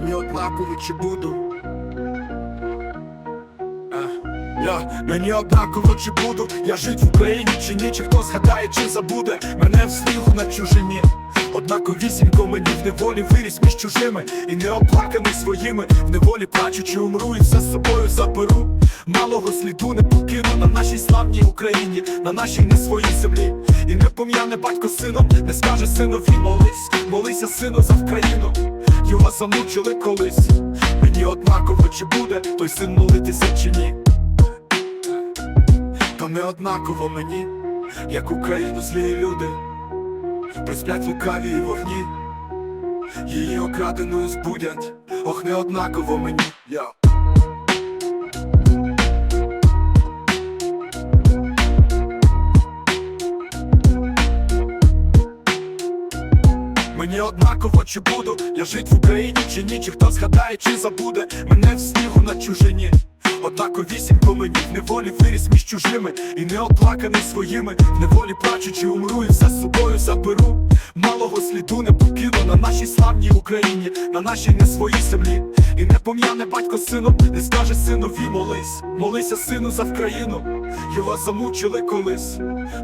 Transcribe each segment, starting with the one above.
мені однаково чи буду. А, Я, мені однаково чи буду. Я жить в Україні чи ні, чи хто згадає, чи забуде мене в снігу на чужині. Однаковісінько мені в неволі виріс між чужими І не оплаканий своїми. В неволі плачучи умру і все з собою заберу. Малого сліду не покину на нашій славній Україні, на нашій не своїй землі. І не пом'яне батько сином, не скаже синові молись, молися сину за Вкраїну Його замучили колись. Мені однаково чи буде той син молитися чи ні. Та не однаково мені, як Україну злі люди. Присплять лукаві вогні. Її окраденою збудять. Ох, не однаково мені Мені однаково чи буду я жить в Україні чи ні, чи хто згадає, чи забуде мене в снігу на чужині. Однаковісінько мені в неволі виріс між чужими І не оплаканий своїми, в неволі плачучи, умру і все з собою заберу. Малого сліду не покину на нашій славній Україні, на нашій не своїй землі. І не пом'яне батько сином, не скаже синові молись, молися сину за Вкраїну, його замучили колись.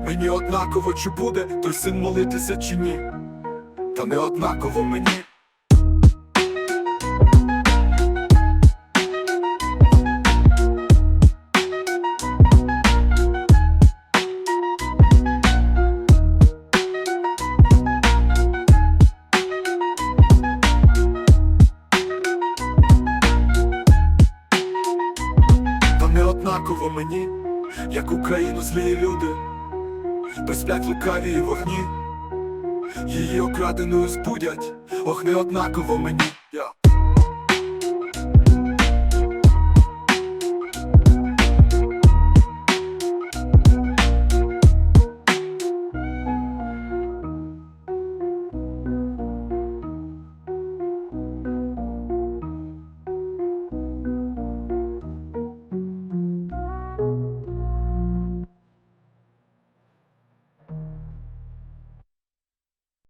Мені однаково чи буде той син молитися чи ні, та не однаково мені. Однаково мені, як Україну злі люди, Присплять лукаві і вогні, її окраденою збудять, ох, не однаково мені.